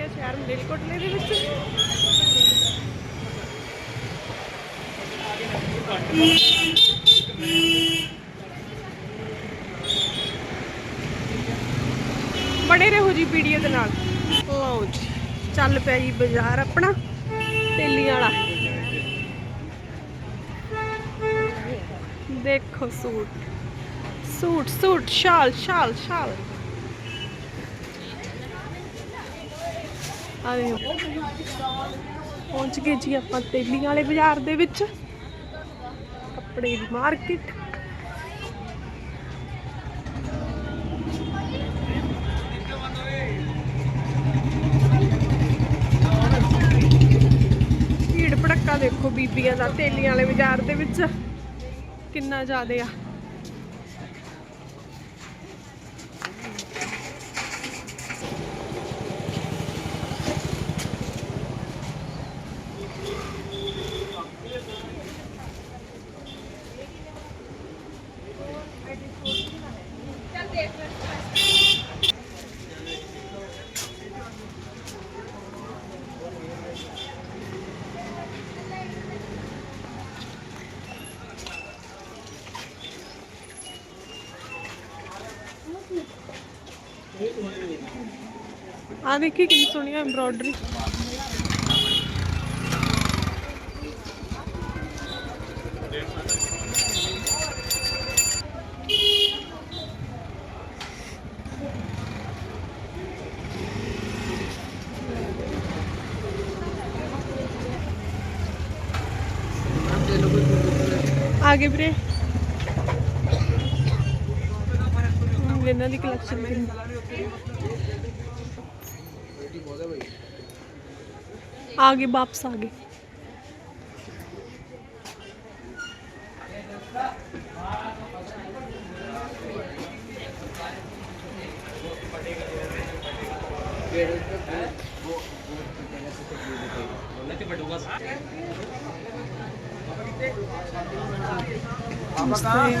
ਗਏ ਸ਼ਹਿਰ ਮਲੇਰਕੋਟਲੇ ਦੇ ਵਿੱਚ। ਬੜੇ ਰਹੋ ਜੀ ਵੀਡੀਓ ਦੇ ਨਾਲ। ਲਓ ਜੀ, ਚੱਲ ਪਿਆ ਜੀ ਬਾਜ਼ਾਰ ਆਪਣਾ ਤੇਲੀਆਂ ਵਾਲਾ। ਦੇਖੋ ਸੂਟ। ਸੂਟ ਸੂਟ, ਸ਼ਾਲ ਸ਼ਾਲ ਸ਼ਾਲ। ਆਏ ਪਹੁੰਚ ਗਏ ਜੀ ਆਪਾਂ ਤੇਲੀਆਂ ਵਾਲੇ ਬਾਜ਼ਾਰ ਦੇ ਵਿੱਚ। ਕੱਪੜੇ ਦੀ ਮਾਰਕੀਟ। ਭੀੜ ਭੜੱਕਾ ਦੇਖੋ ਬੀਬੀਆਂ ਦਾ ਤੇਲੀਆਂ ਵਾਲੇ ਬਾਜ਼ਾਰ ਦੇ ਵਿੱਚ। ਕਿੰਨਾ ਜ਼ਿਆਦਾ ਆ। ਆ ਦੇਖੀ ਕਿੰਨੀ ਸੋਹਣੀ ਐਮਬ੍ਰੋਇਡਰੀ ਆਗੇ ਵੀਰੇ। ਇਹਨਾਂ ਦੀ ਕਲੈਕਸ਼ਨ आगे वापस आगे। हाँ?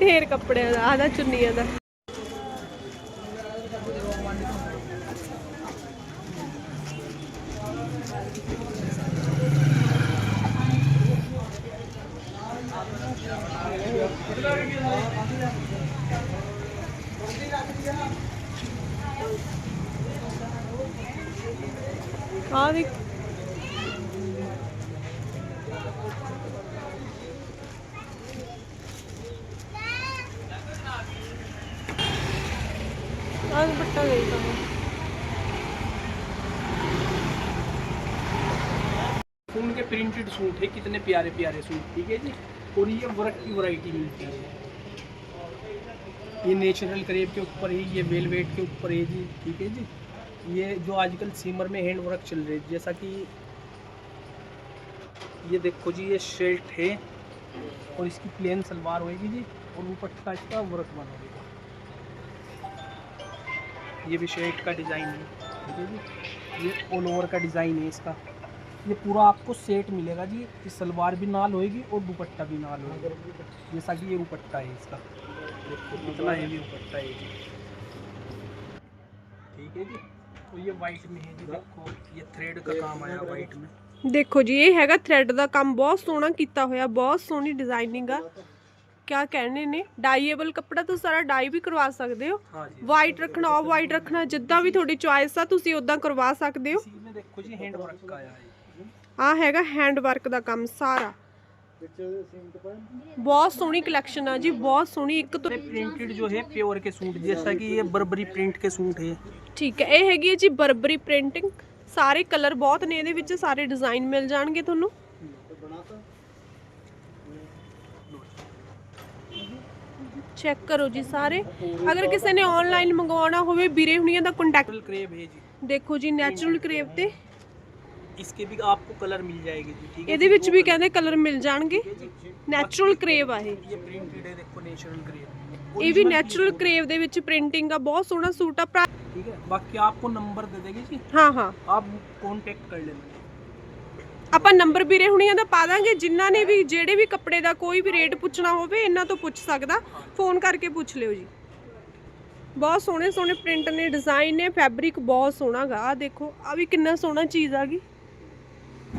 ਢੇਰ ਕੱਪੜਿਆਂ ਦਾ ਆਦਾ ਚੁੰਨੀਆਂ ਦਾ। ਆ ਦੇਖ सूट है, कितने प्यारे प्यारे सूट, ठीक है जी? और ये वर्क की वैरायटी मिलती है। ये नेचुरल करेब के ऊपर है, ये वेलवेट के ऊपर है जी, ठीक है जी? ये जो आजकल सीमर में हैंड वर्क चल रहे जैसा कि ये देखो जी, ये शर्ट है, और इसकी प्लेन सलवार होएगी जी, और ऊपर का इसका वर्क बना होगा ये भी शर्ट का डिज़ाइन है, ठीक है जी? ये ऑल ओवर का डिज़ाइन है इसका। ये पूरा आपको सेट मिलेगा जी ये सलवार भी नाल होएगी और दुपट्टा भी नाल होएगा जैसा कि ये दुपट्टा है इसका देखो कितना हेवी दुपट्टा है जी ठीक है जी तो ये वाइट में है जी देखो ये थ्रेड का काम आया वाइट में ਦੇਖੋ ਜੀ ਇਹ ਹੈਗਾ ਥ੍ਰੈਡ ਦਾ ਕੰਮ ਬਹੁਤ ਸੋਹਣਾ ਕੀਤਾ ਹੋਇਆ ਬਹੁਤ ਸੋਹਣੀ ਡਿਜ਼ਾਈਨਿੰਗ ਆ ਕਿਆ ਕਹਿੰਦੇ ਨੇ ਡਾਈਏਬਲ ਕੱਪੜਾ ਤੁਸੀਂ ਸਾਰਾ ਡਾਈ ਵੀ ਕਰਵਾ ਸਕਦੇ ਹੋ हाँ जी ਵਾਈਟ ਰੱਖਣਾ ਆਫ ਵਾਈਟ ਰੱਖਣਾ ਜਿੱਦਾਂ ਵੀ ਤੁਹਾਡੀ ਚੁਆਇਸ ਆ ਤੁਸੀਂ ਉਦਾਂ ਕਰਵਾ ਸਕਦੇ ਹੋ इसी में देखो जी हैंड वर्क का आया है ਆ ਹੈਗਾ ਹੈਂਡ ਵਰਕ ਦਾ ਕੰਮ ਸਾਰਾ ਬਹੁਤ ਸੋਹਣੀ ਕਲੈਕਸ਼ਨ ਆ ਜੀ ਬਹੁਤ ਸੋਹਣੀ ਇੱਕ ਤੋਂ प्रिंटेड जो है प्योर के सूट जैसा कि ये बर्बरी प्रिंट के सूट है ਠੀਕ ਹੈ ਇਹ ਹੈਗੀ ਹੈ ਜੀ ਬਰਬਰੀ ਪ੍ਰਿੰਟਿੰਗ ਸਾਰੇ ਕਲਰ ਬਹੁਤ ਨੇ ਇਹਦੇ ਵਿੱਚ ਸਾਰੇ ਡਿਜ਼ਾਈਨ ਮਿਲ ਜਾਣਗੇ ਤੁਹਾਨੂੰ ਚੈੱਕ ਕਰੋ ਜੀ ਸਾਰੇ ਅਗਰ ਕਿਸੇ ਨੇ ਆਨਲਾਈਨ ਮੰਗਵਾਉਣਾ ਹੋਵੇ ਵੀਰੇ ਹੁਣੀਆਂ ਦਾ ਕੰਟੈਕਟ नेचुरल क्रेब है जी ਦੇਖੋ ਜੀ ਨੈਚੁਰਲ ਕਰੇਵ ਤੇ इसके भी आपको कलर मिल जाएगी जी ठीक है ਇਹਦੇ ਵਿੱਚ ਵੀ ਕਹਿੰਦੇ ਕਲਰ ਮਿਲ ਜਾਣਗੇ ठीक है जी ਨੈਚੁਰਲ ਕਰੇਵ ਆ ਇਹ ये प्रिंटेड है देखो नेचुरल क्रेब ਇਹ ਵੀ ਨੈਚੁਰਲ ਕਰੇਵ ਦੇ ਵਿੱਚ ਪ੍ਰਿੰਟਿੰਗ ਆ ਬਹੁਤ ਸੋਹਣਾ ਸੂਟ ਆ ਭਰਾ- ठीक है बाकी आपको नंबर दे देंगे जी ਹਾਂ ਹਾਂ आप कांटेक्ट कर लेना ਆਪਾਂ ਨੰਬਰ ਵੀਰੇ ਹੁਣੀਆਂ ਦਾ ਪਾ ਦਾਂਗੇ ਜਿਨ੍ਹਾਂ ਨੇ ਵੀ ਜਿਹੜੇ ਵੀ ਕੱਪੜੇ ਦਾ ਕੋਈ ਵੀ ਰੇਟ ਪੁੱਛਣਾ ਹੋਵੇ ਇਹਨਾਂ ਤੋਂ ਪੁੱਛ ਸਕਦਾ ਫੋਨ ਕਰਕੇ ਪੁੱਛ ਲਿਓ ਜੀ ਬਹੁਤ ਸੋਹਣੇ ਸੋਹਣੇ ਪ੍ਰਿੰਟ ਨੇ ਡਿਜ਼ਾਈਨ ਨੇ ਫੈਬਰਿਕ ਬਹੁਤ ਸੋਹਣਾ ਗਾ ਆ ਦੇਖੋ ਆ ਵੀ ਕਿੰਨਾ ਸੋਹਣਾ ਚੀਜ਼ ਆ ਗਈ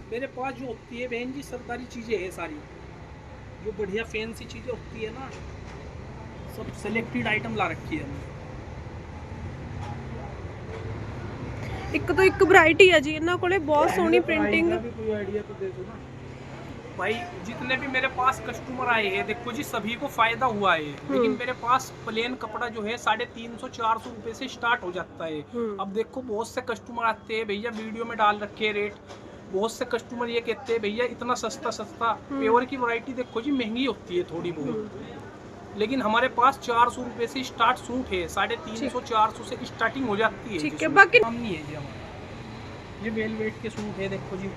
मेरे पास जो होती है बहन जी सरकारी चीज़ें है सारी जो बढ़िया फैंसी चीज़ें होती है ना सब सिलेक्टेड आइटम ला रखी है हमने ਇੱਕ ਤੋਂ ਇੱਕ ਵੈਰਾਈਟੀ ਆ ਜੀ ਇਹਨਾਂ ਕੋਲੇ ਬਹੁਤ ਸੋਹਣੀ ਪ੍ਰਿੰਟਿੰਗ कोई आइडिया तो दे दो ना भाई जितने भी मेरे पास कस्टमर आए हैं देखो जी सभी को फायदा हुआ है लेकिन मेरे पास प्लेन कपड़ा जो है साढ़े तीन सौ चार सौ रुपये से स्टार्ट हो जाता है हम्म। अब देखो बहुत से कस्टमर आते हैं भैया वीडियो में डाल रखे हैं रेट बहुत से कस्टमर ये कहते हैं भैया इतना सस्ता सस्ता प्योर की वैरायटी देखो जी महँगी होती है थोड़ी बहुत। लेकिन हमारे पास चार सौ रुपये से स्टार्ट सूट है साढ़े तीन सौ चार सौ से स्टार्टिंग हो जाती है ठीक है बाकी कम नहीं है जी हमारा। ये वेलवेट के सूट है देखो जी।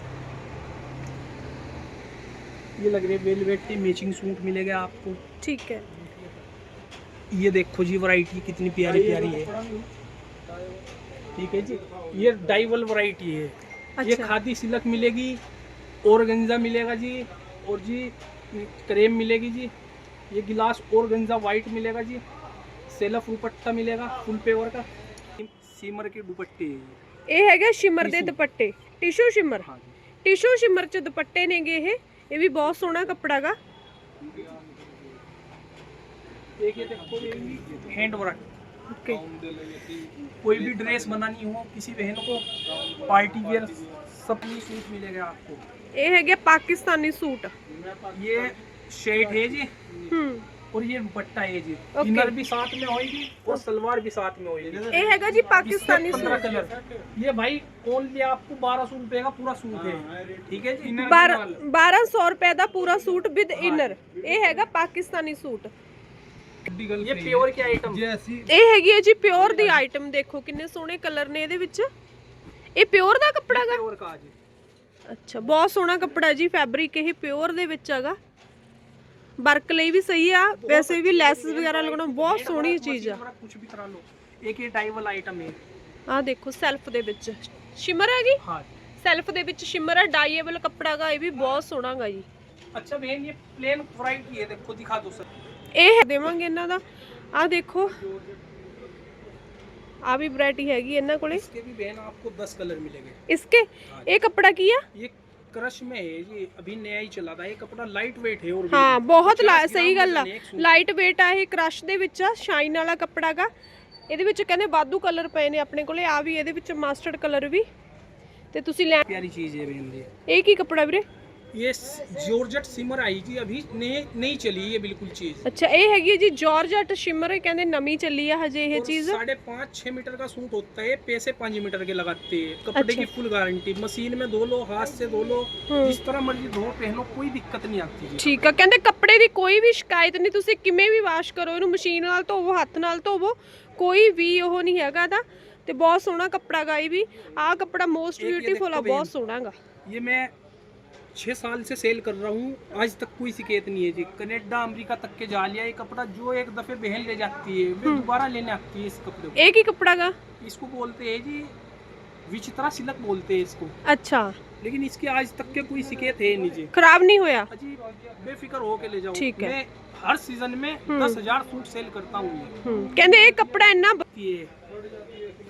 ये लग रहे वेलवेट के मैचिंग सूट मिलेगा आपको। ठीक है। ये देखो जी वैरायटी कितनी प्यारी प्यारी हाँ, है। ठीक है जी। ये डाइवल वैरायटी है। ये अच्छा खादी सिलक मिलेगी और मिलेगा जी और जी क्रेम मिलेगी जी ये गिलास और वाइट मिलेगा जी सेलफ दुपट्टा मिलेगा फुल पेवर का सीमर के दुपट्टे है ये। ਇਹ ਹੈਗਾ ਸ਼ਿਮਰ ਦੇ Tissue। ਦੁਪੱਟੇ ਟਿਸ਼ੂ ਸ਼ਿਮਰ हाँ जी ਟਿਸ਼ੂ ਸ਼ਿਮਰ ਚ ਦੁਪੱਟੇ ਨੇਗੇ ਇਹ ਇਹ ਵੀ ਬਹੁਤ ਸੋਹਣਾ ਕੱਪੜਾ ਗਾ एक ये देखो हैंड खुद के कोई भी ड्रेस बनानी हो किसी बहन को पार्टी वेयर सब सूट मिलेगा आपको। ये है पाकिस्तानी सूट ये शेड है जी। हम्म। और ये दुपट्टा है जी। इनर भी साथ में होगी और सलवार भी साथ में होगी ये हैगा जी पाकिस्तानी सूट कलर। ये भाई ओनली आपको बारह सौ रुपए का पूरा सूट है। ठीक है जी? बारह सौ रुपए का पूरा सूट विद इनर ये हैगा पाकिस्तानी सूट ਦੀ ਗੱਲ ਇਹ प्योर ਕੀ ਆਈਟम ਜੇ ਅਸੀਂ ਇਹ ਹੈਗੀ ਹੈ ਜੀ ਪਿਓਰ ਦੀ ਆਈਟਮ ਦੇਖੋ ਕਿੰਨੇ ਸੋਹਣੇ ਕਲਰ ਨੇ ਇਹਦੇ ਵਿੱਚ। ਇਹ ਪਿਓਰ ਦਾ ਕੱਪੜਾ ਹੈਗਾ? प्योर का ਅੱਛਾ ਬਹੁਤ ਸੋਹਣਾ ਕੱਪੜਾ ਜੀ ਫੈਬਰਿਕ ਇਹ ਪਿਓਰ ਦੇ ਵਿੱਚ ਹੈਗਾ। ਵਰਕ ਲਈ ਵੀ ਸਹੀ ਆ ਵੈਸੇ ਵੀ ਲੈਸਸ ਵਗੈਰਾ ਲਗਾਉਣਾ ਬਹੁਤ ਸੋਹਣੀ ਚੀਜ਼ ਆ। थोड़ा कुछ भी करा लो एक ही टाइम वाला आइटम ਆ ਦੇਖੋ ਸੈਲਫ ਦੇ ਵਿੱਚ। ਸ਼ਿਮਰ ਹੈਗੀ? हाँ जी। ਸੈਲਫ ਦੇ ਵਿੱਚ ਸ਼ਿਮਰ ਹੈ ਡਾਈਏਬਲ ਕੱਪੜਾ ਹੈਗਾ ਇਹ ਵੀ ਬਹੁਤ ਸੋਹਣਾ ਹੈਗਾ ਜੀ। अच्छा बहन ये प्लेन फ्राइड ये देखो दिखा दो सर ਇਹ ਦੇਵਾਂਗੇ ਇਹਨਾਂ ਦਾ ਆ ਦੇਖੋ ਆ ਵੀ ਵੈਰਾਈਟੀ ਹੈਗੀ ਇਹਨਾਂ ਕੋਲੇ इसके भी बहन आपको दस कलर मिलेंगे ਇਸਕੇ ਇਹ ਕੱਪੜਾ ਕੀ ਆ ये क्रश में है जी अभी नया ही चला था ये कपड़ा लाइट वेट है और भी। ਹਾਂ ਬਹੁਤ ਲਾ- 50 ਸਹੀ ਗੱਲ ਆ ग्राम वजन है एक सूट। ਲਾਈਟ weight ਆ ਇਹ ਕ੍ਰਸ਼ ਦੇ ਵਿੱਚ ਆ ਸ਼ਾਈਨ ਵਾਲਾ ਕੱਪੜਾ ਗਾ ਇਹਦੇ ਵਿੱਚ ਕਹਿੰਦੇ ਵਾਧੂ ਕਲਰ ਪਏ ਨੇ ਆਪਣੇ ਕੋਲੇ ਆ ਵੀ ਇਹਦੇ ਵਿੱਚ ਮਸਟਰਡ ਕਲਰ ਵੀ ਤੇ ਤੁਸੀਂ ਲੈ प्यारी चीज है बहन जी ਇਹ ਕੀ ਕੱਪੜਾ ਵੀਰੇ ये जॉर्जेट सिमर आई जी अभी नई नहीं चली ये बिल्कुल चीज ਅੱਛਾ ਇਹ ਹੈਗੀ ਹੈ ਜੀ ਜਾਰਜਟ ਸ਼ਿਮਰ ਕਹਿੰਦੇ ਨਵੀਂ ਚੱਲੀ ਆ ਹਜੇ ਇਹ और ਚੀਜ਼ साढ़े पाँच छह मीटर का सूट होता है पैसे पाँच मीटर के लगाते हैं कपड़े अच्छा। की फुल गारंटी मशीन में धो लो हाथ से धो लो हम्म। जिस तरह मर्जी धो पहनो कोई दिक्कत नहीं आती जी ਠੀਕ ਆ ਕਹਿੰਦੇ ਕੱਪੜੇ ਦੀ ਕੋਈ ਵੀ ਸ਼ਿਕਾਇਤ ਨਹੀਂ ਤੁਸੀਂ ਕਿਵੇਂ ਵੀ ਵਾਸ਼ ਕਰੋ ਇਹਨੂੰ ਮਸ਼ੀਨ ਨਾਲ ਧੋਵੋ ਹੱਥ ਨਾਲ ਧੋਵੋ ਕੋਈ ਵੀ ਉਹ ਨਹੀਂ ਹੈਗਾ ਦਾ ਤੇ ਬਹੁਤ ਸੋਹਣਾ ਕੱਪੜਾ ਗਾ ਇਹ ਵੀ ਆਹ ਕੱਪੜਾ ਮੋਸਟ एक ये ਬਿਊਟੀਫੁਲ ਆ देखो ਬਹੁਤ बहन। ਸੋਹਣਾ ਗਾ ये मैं छः साल से सेल कर रहा हूँ आज तक कोई शिकायत नहीं है जी। कनेडा अमेरिका तक के जा लिया ये कपड़ा जो एक दफ़े बहन ले जाती है मैं हम्म। दोबारा लेने आती है इस कपड़े को। एक ही कपड़ा का? इसको बोलते हैं जी विचित्रा सिलक बोलते हैं इसको। अच्छा। लेकिन इसकी आज तक के कोई शिकायत है नहीं जी। खराब नहीं हुआ जी बेफिक्र होके ले जाओ। ठीक है। मैं हर सीज़न में हम्म। दस हज़ार सूट सेल करता हूँ हम्म। कहते एक कपड़ा इतना ये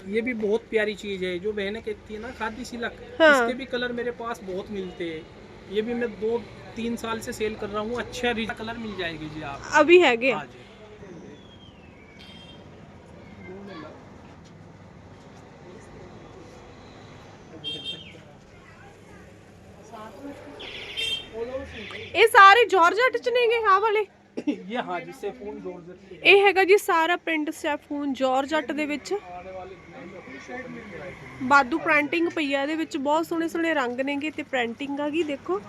ये भी बहुत प्यारी चीज़ है जो बहने कहती है ना खादी सिलक। हाँ। इसके भी कलर मेरे पास बहुत मिलते हैं। ये भी मैं दो तीन साल से सेल कर रहा हूँ। अच्छा रिज अच्छा कलर मिल जाएगी जी आप। अभी है गे? हाँ ये सारे जॉर्ज अटचनेंगे हाँ वाले? ਇਹ ਹੈਗਾ ਜੀ ਸਾਰਾ ਪ੍ਰਿੰਟ ਸੈਫੂਨ ਜਾਰਜਟ ਦੇ ਵਿੱਚ। ਬਾਦੂ ਪ੍ਰਿੰਟਿੰਗ ਪਈ ਆ, ਇਹਦੇ ਵਿੱਚ ਬਹੁਤ ਸੋਹਣੇ ਸੋਹਣੇ ਰੰਗ ਨੇਗੇ ਤੇ ਪ੍ਰਿੰਟਿੰਗ ਆ ਗਈ, ਦੇਖੋ।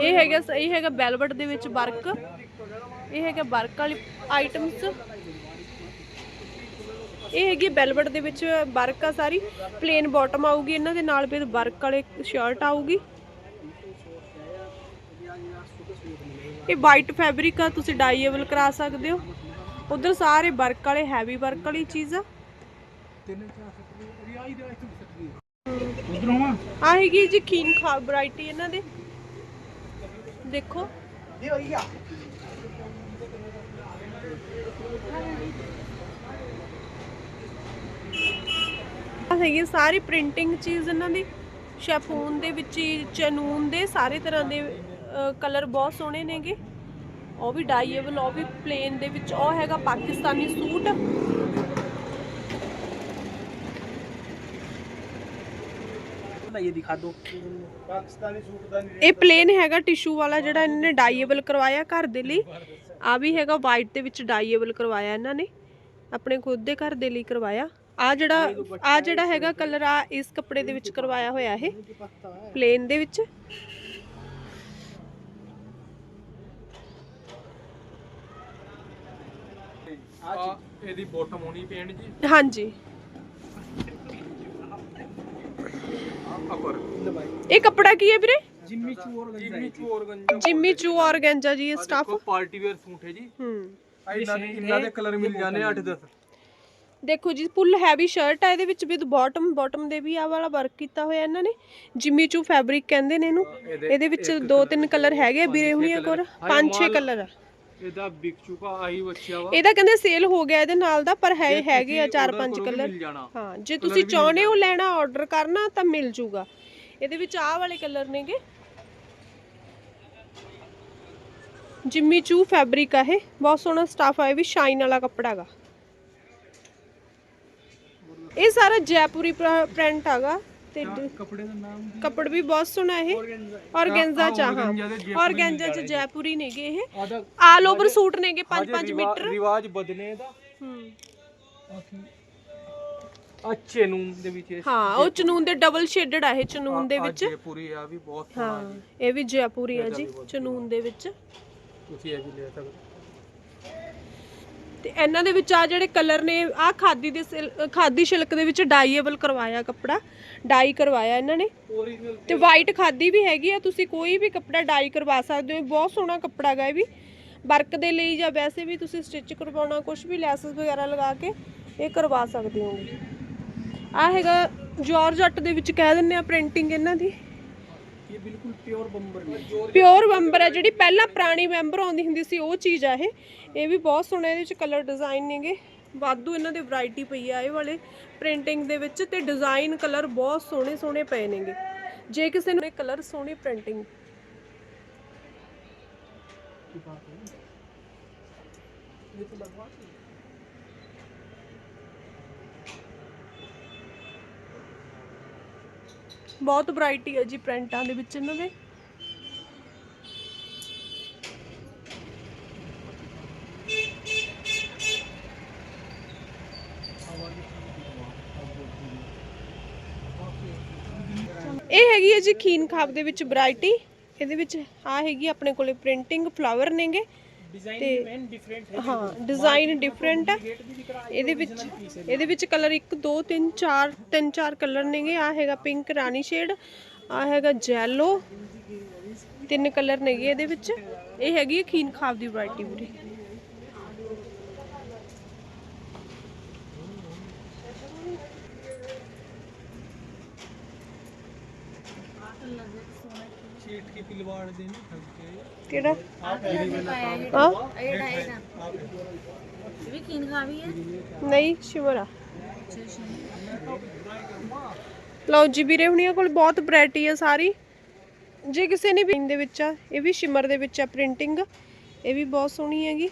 ਇਹ ਹੈਗਾ ਇਹ ਹੈਗਾ ਬੈਲਵਟ ਦੇ ਵਿੱਚ ਵਰਕ। ਇਹ ਹੈਗਾ ਵਰਕ ਵਾਲੀ ਆਈਟਮਸ ਇਹ ਹੈਗੀ ਵੈਲਵਟ ਦੇ ਵਿੱਚ ਵਰਕ ਆ ਸਾਰੀ ਪਲੇਨ ਬਾਟਮ ਆਊਗੀ ਇਹਨਾਂ ਦੇ ਨਾਲ ਫਿਰ ਵਰਕ ਵਾਲੇ ਸ਼ਰਟ ਆਊਗੀ। ਇਹ ਵਾਈਟ ਫੈਬਰਿਕ ਆ ਤੁਸੀਂ ਡਾਈਏਬਲ ਕਰਾ ਸਕਦੇ ਹੋ। ਉਧਰ ਸਾਰੇ ਵਰਕ ਵਾਲੇ ਹੈਵੀ ਵਰਕ ਵਾਲੀ ਚੀਜ਼ ਆ। ਉਧਰ ਹੋਵਾਂ ਆ ਹੈਗੀ ਜੀ ਖੀਨ ਖਾ ਵੈਰਾਈਟੀ ਇਹਨਾਂ ਦੇ। ਦੇਖੋ। ਆ। ਆਈਟਮਾਂ ਹੈਗੀਆਂ ਸਾਰੀ ਪ੍ਰਿੰਟਿੰਗ ਚੀਜ਼ ਇਹਨਾਂ ਦੀ ਸ਼ੈਫੂਨ ਦੇ ਵਿੱਚ ਹੀ ਚਨੂਨ ਦੇ ਸਾਰੇ ਤਰ੍ਹਾਂ ਦੇ ਕਲਰ ਬਹੁਤ ਸੋਹਣੇ ਨੇਗੇ। ਉਹ ਵੀ ਡਾਈਏਬਲ ਉਹ ਵੀ ਪਲੇਨ ਦੇ ਵਿੱਚ ਉਹ ਹੈਗਾ ਪਾਕਿਸਤਾਨੀ ਸੂਟ। ਇਹ ਦਿਖਾ ਦਿਓ ਪਾਕਿਸਤਾਨੀ ਸੂਟ ਦਾ ਇਹ ਪਲੇਨ ਹੈਗਾ ਟਿਸ਼ੂ ਵਾਲਾ ਜਿਹੜਾ ਇਹਨਾਂ ਡਾਈਏਬਲ ਕਰਵਾਇਆ ਘਰ ਦੇ ਲਈ। ਆ ਵੀ ਹੈਗਾ ਵਾਈਟ ਦੇ ਵਿੱਚ ਡਾਈਏਬਲ ਕਰਵਾਇਆ ਇਹਨਾਂ ਨੇ। ਆਪਣੇ ਖੁਦ ਦੇ ਘਰ ਦੇ ਲਈ ਕਰਵਾਇਆ। ਆ ਜਿਹੜਾ ਆ ਜਿਹੜਾ ਹੈਗਾ ਕਲਰ ਆ ਇਸ ਕੱਪੜੇ ਦੇ ਵਿੱਚ ਕਰਵਾਇਆ ਹੋਇਆ ਇਹ। ਪਲੇਨ ਦੇ ਵਿੱਚ। ਹਾਂਜੀ। ਇਹ ਕੱਪੜਾ ਕੀ ਹੈ ਵੀਰੇ? ਜਿੰਮੀ ਚੂ ਔਰਗੰਜਾ ਜੀ। ਇਹ ਸਟਾਫ ਪਾਰਟੀ ਵੇਅਰ ਸੂਟ ਹੈ ਜੀ। ਹੂੰ। ਇਹਨਾਂ ਦੇ ਕਲਰ ਮਿਲ ਜਾਣੇ 8 10 ਦੇਖੋ ਜੀ ਫੁੱਲ ਹੈਵੀ ਸ਼ਰਟ ਆ ਇਹਦੇ ਵਿੱਚ ਵਿਦ ਬਾਟਮ ਬਾਟਮ ਦੇ ਵੀ ਆ ਵਾਲਾ ਵਰਕ ਕੀਤਾ ਹੋਇਆ ਇਹਨਾਂ ਨੇ। ਜਿਮੀ ਚੂ ਫੈਬਰਿਕ ਕਹਿੰਦੇ ਨੇ ਇਹਨੂੰ। ਇਹਦੇ ਵਿੱਚ ਦੋ ਤਿੰਨ ਕਲਰ ਹੈਗੇ ਆ ਵੀਰੇ ਹੁਣੀਆਂ ਕੋਲ। ਪੰਜ ਛੇ ਕਲਰ ਆ। ਇਹਦਾ ਬਿਗ ਚੁਕਾ ਆਹੀ ਬੱਚਿਆ ਵਾ। ਇਹਦਾ ਕਹਿੰਦੇ ਸੇਲ ਹੋ ਗਿਆ ਇਹਦੇ ਨਾਲ ਦਾ ਪਰ ਹੈ ਹੈਗੇ ਆ ਚਾਰ ਪੰਜ ਕਲਰ ਹਾਂ ਜੇ ਤੁਸੀਂ ਚਾਹੁੰਦੇ ਹੋ ਲੈਣਾ ਆਰਡਰ ਕਰਨਾ ਤਾਂ ਮਿਲ ਜੂਗਾ। ਇਹਦੇ ਵਿੱਚ ਆਹ ਵਾਲੇ ਕਲਰ ਨੇਗੇ। ਜਿਮੀ ਚੂ ਫੈਬਰਿਕ ਆ ਇਹ। ਬਹੁਤ ਸੋਹਣਾ ਸਟਾਫ ਆ ਇਹ ਵੀ ਸ਼ਾਈਨ ਵਾਲਾ ਕੱਪੜਾ ਹੈਗਾ। ਇਹ ਸਾਰਾ ਜੈਪੁਰੀ ਪ੍ਰਿੰਟ ਹੈਗਾ ਤੇ ਕੱਪੜੇ ਦਾ ਨਾਮ ਕੱਪੜ ਵੀ ਬਹੁਤ ਸੋਹਣਾ ਇਹ। ਔਰਗੈਂਜ਼ਾ। ਚਾਹਾਂ। ਔਰਗੈਂਜ਼ਾ ਚ ਜੈਪੂਰੀ ਨੇਗੇ ਇਹ। ਆਲ ਓਵਰ ਸੂਟ ਨੇਗੇ 5-5 ਮੀਟਰ। ਰਿਵਾਜ ਬਦਲੇ ਦਾ ਅੱਛੇ ਨੂਨ ਦੇ ਵਿੱਚ ਹਾਂ ਉਹ ਚਨੂਨ ਦੇ ਡਬਲ ਸ਼ੇਡਡ ਆ ਇਹ ਚਨੂਨ ਦੇ ਵਿੱਚ। ਜੈਪੂਰੀ ਆ ਵੀ ਬਹੁਤ ਸੋਹਣਾ ਇਹ ਵੀ ਜੈਪੂਰੀ ਆ ਜੀ ਚਨੂਨ ਦੇ ਵਿੱਚ। ਤੁਸੀਂ ਇਹ ਵੀ ਲੈ ਸਕਦੇ ਤੇ ਇਹਨਾਂ ਦੇ ਵਿੱਚ ਆ ਜਿਹੜੇ ਕਲਰ ਨੇ ਆ ਖਾਦੀ ਦੇ ਸਿਲ- ਖਾਦੀ ਸ਼ਿਲਕ ਦੇ ਵਿੱਚ ਡਾਈਏਬਲ ਕਰਵਾਇਆ ਕੱਪੜਾ ਡਾਈ ਕਰਵਾਇਆ ਇਹਨਾਂ ਨੇ। ਓਰੀਜਨਲ ਤੇ ਵਾਈਟ ਖਾਦੀ ਵੀ ਹੈਗੀ ਆ ਤੁਸੀਂ ਕੋਈ ਵੀ ਕੱਪੜਾ ਡਾਈ ਕਰਵਾ ਸਕਦੇ ਹੋ ਬਹੁਤ ਸੋਹਣਾ ਕੱਪੜਾ ਗਾ ਇਹ ਵੀ। ਵਰਕ ਦੇ ਲਈ ਜਾਂ ਵੈਸੇ ਵੀ ਤੁਸੀਂ ਸਟਿਚ ਕਰਵਾਉਣਾ ਕੁਝ ਵੀ ਲੈਸਸ ਵਗੈਰਾ ਲਗਾ ਕੇ ਇਹ ਕਰਵਾ ਸਕਦੇ ਹੋਗੇ। ਆ ਹੈਗਾ ਜਾਰਜਟ ਦੇ ਵਿੱਚ ਕਹਿ ਦਿੰਨੇ ਆ ਪ੍ਰਿੰਟਿੰਗ ਇਹਨਾਂ ਦੀ। ਪਿਓਰ ਬੰਬਰ ਹੈ। ਜਿਹੜੀ ਪਹਿਲਾਂ ਪੁਰਾਣੀ ਬੰਬਰ ਆਉਂਦੀ ਹੁੰਦੀ ਸੀ ਉਹ ਚੀਜ਼ ਆ ਇਹ। ਇਹ ਵੀ ਬਹੁਤ ਸੋਹਣਾ ਇਹਦੇ ਵਿੱਚ ਕਲਰ ਡਿਜ਼ਾਈਨ ਨੇਗੇ। ਵਾਧੂ ਇਹਨਾਂ ਦੇ ਵੈਰਾਈਟੀ ਪਈ ਆ ਇਹ ਵਾਲੇ ਪ੍ਰਿੰਟਿੰਗ ਦੇ ਵਿੱਚ ਤੇ ਡਿਜ਼ਾਈਨ ਕਲਰ ਬਹੁਤ ਸੋਹਣੇ ਸੋਹਣੇ ਪਏ ਨੇਗੇ। ਜੇ ਕਿਸੇ ਨੂੰ ਕਲਰ ਸੋਹਣੀ ਪ੍ਰਿੰਟਿੰਗ ਬਹੁਤ ਵੈਰਾਈਟੀ ਹੈ ਜੀ ਪ੍ਰਿੰਟਾਂ ਦੇ ਵਿੱਚ ਇਹਨਾਂ ਦੇ। ਇਹ ਹੈਗੀ ਹੈ ਜੀ ਖੀਨ ਖਾਬ ਦੇ ਵਿੱਚ ਵੈਰਾਈਟੀ। ਇਹਦੇ ਵਿੱਚ ਆ ਹੈਗੀ ਆਪਣੇ ਕੋਲੇ ਪ੍ਰਿੰਟਿੰਗ ਫਲਾਵਰ ਨੇਗੇ। ਤੇ ਹਾਂ ਡਿਫਰੈਂਟ ਹੈ ਇਹਦੇ ਵਿੱਚ ਇਹਦੇ ਵਿੱਚ ਕਲਰ 1 2 3 4 ਤਿੰਨ ਚਾਰ ਕਲਰ ਨੇਗੇ। ਆ ਹੈਗਾ ਪਿੰਕ ਰਾਣੀ ਸ਼ੇਡ ਆ ਹੈਗਾ ਜੈਲੋ ਤਿੰਨ ਕਲਰ ਨੇਗੇ ਇਹਦੇ ਵਿੱਚ। ਇਹ ਹੈਗੀ ਖੀਨ ਖਾਬ ਦੀ ਵੈਰਾਈਟੀ ਪੂਰੀ। ਸ਼ੇਟ ਕੀ ਪਿਲਵਾੜ ਦੇ ਨਹੀਂ ਕਿਹੜਾ? ਨਹੀਂ ਸ਼ਿਵਰਾ ਲਓ ਜੀ ਵੀਰੇ ਹੁਣੀਆਂ ਕੋਲ ਬਹੁਤ ਵੈਰਾਈਟੀ ਆ ਸਾਰੀ। ਜੇ ਕਿਸੇ ਨੇ ਪਿੰਡ ਦੇ ਵਿੱਚ ਆ ਇਹ ਵੀ ਸ਼ਿਮਰ ਦੇ ਵਿੱਚ ਆ ਪ੍ਰਿੰਟਿੰਗ ਇਹ ਵੀ ਬਹੁਤ ਸੋਹਣੀ ਹੈਗੀ।